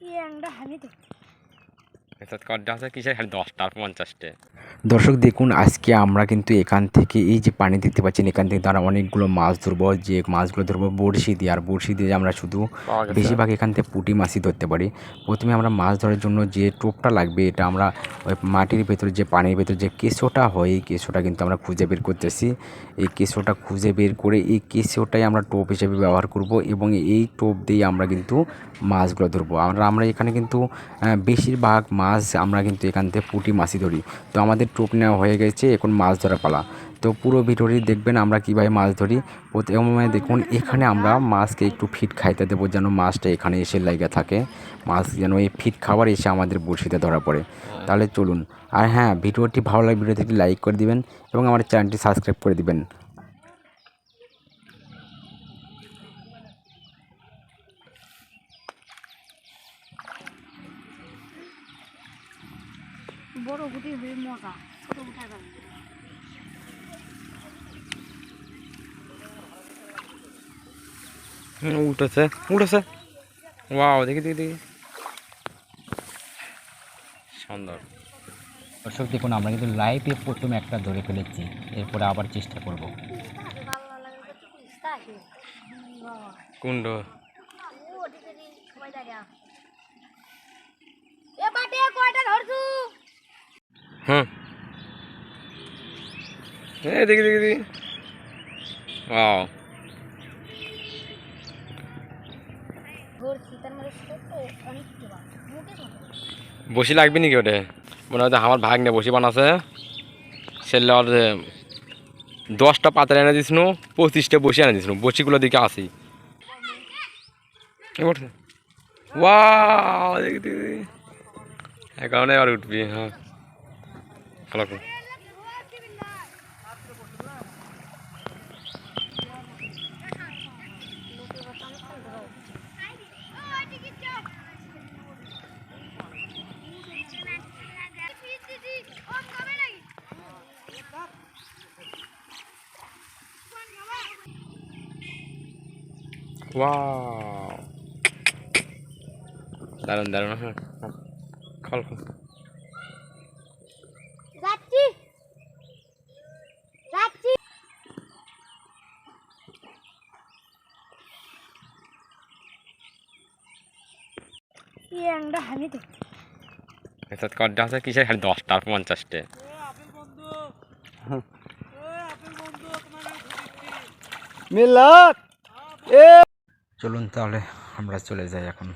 ইয়াংটা হানি তো অর্থাৎ কড্ডা আছে কিসের খালি দশটা পঞ্চাশটা। দর্শক দেখুন আজকে আমরা কিন্তু এখান থেকে এই যে পানি দেখতে পাচ্ছেন এখান থেকে তারা অনেকগুলো মাছ ধরবো যে মাছগুলো ধরবো বড়শি দিয়ে। আর বড়শি দিয়ে আমরা শুধু বেশিরভাগ এখান থেকে পুঁটি মাছই ধরতে পারি। প্রথমে আমরা মাছ ধরার জন্য যে টোপটা লাগবে এটা আমরা ওই মাটির ভেতরে যে পানির ভেতরে যে কেঁচোটা হয় এই কেঁচোটা কিন্তু আমরা খুঁজে বের করতেছি। এই কেঁচোটা খুঁজে বের করে এই কেঁচোটাই আমরা টোপ হিসেবে ব্যবহার করব এবং এই টোপ দিয়ে আমরা কিন্তু মাছগুলো ধরবো। আমরা আমরা এখানে কিন্তু বেশিরভাগ মাছ আমরা কিন্তু এখান থেকে পুঁটি মাছই ধরি। তো আমাদের টোপ নেওয়া হয়ে গেছে, এখন মাছ ধরা পালা। তো পুরো ভিডিওটি দেখবেন আমরা কীভাবে মাছ ধরি। প্রথমে দেখুন, এখানে আমরা মাছকে একটু ফিট খাইতে দেবো, যেন মাছটা এখানে এসে লেগে থাকে। মাছ যেন এই ফিট খাবার এসে আমাদের বড়শিতে ধরা পড়ে। তাহলে চলুন। আর হ্যাঁ ভিডিওটি ভালো লাগে ভিডিওটি একটি লাইক করে দিবেন এবং আমার চ্যানেলটি সাবস্ক্রাইব করে দিবেন। বড় গুটি হয়ে মজা ছোট গুটা যাবে উঠেছে উঠেছে ওয়াও দেখি দেখি দেখি সুন্দর দর্শক দেখুন আমরা কিন্তু লাইভে প্রথমে একটা ধরে ফেলেছি এরপরে আবার চেষ্টা করব কুণ্ড হুম। এই দেখি দেখি দেখি। কিবা বসি লাগবে নাকি ওটা মনে হয় আমার ভাগ নিয়ে বসি বানাছে। সেলে ওর এ, দশটা পাতা এনে দিছিল পঁচিশটা বসি এনে দিছিল বসিগুলো দিকে আসি। ওয়াও দেখি দেখি কারণে এবার উঠবি হ্যাঁ। করে। ওয়াও দারুণ দারুণ হ্যাঁ হ্যাঁ। খল খল যাচ্ছি। যাচ্ছি। কড্ডা আছে কিসের? খালি দশটা পঞ্চাশটা। চলুন তাহলে আমরা চলে যাই এখন।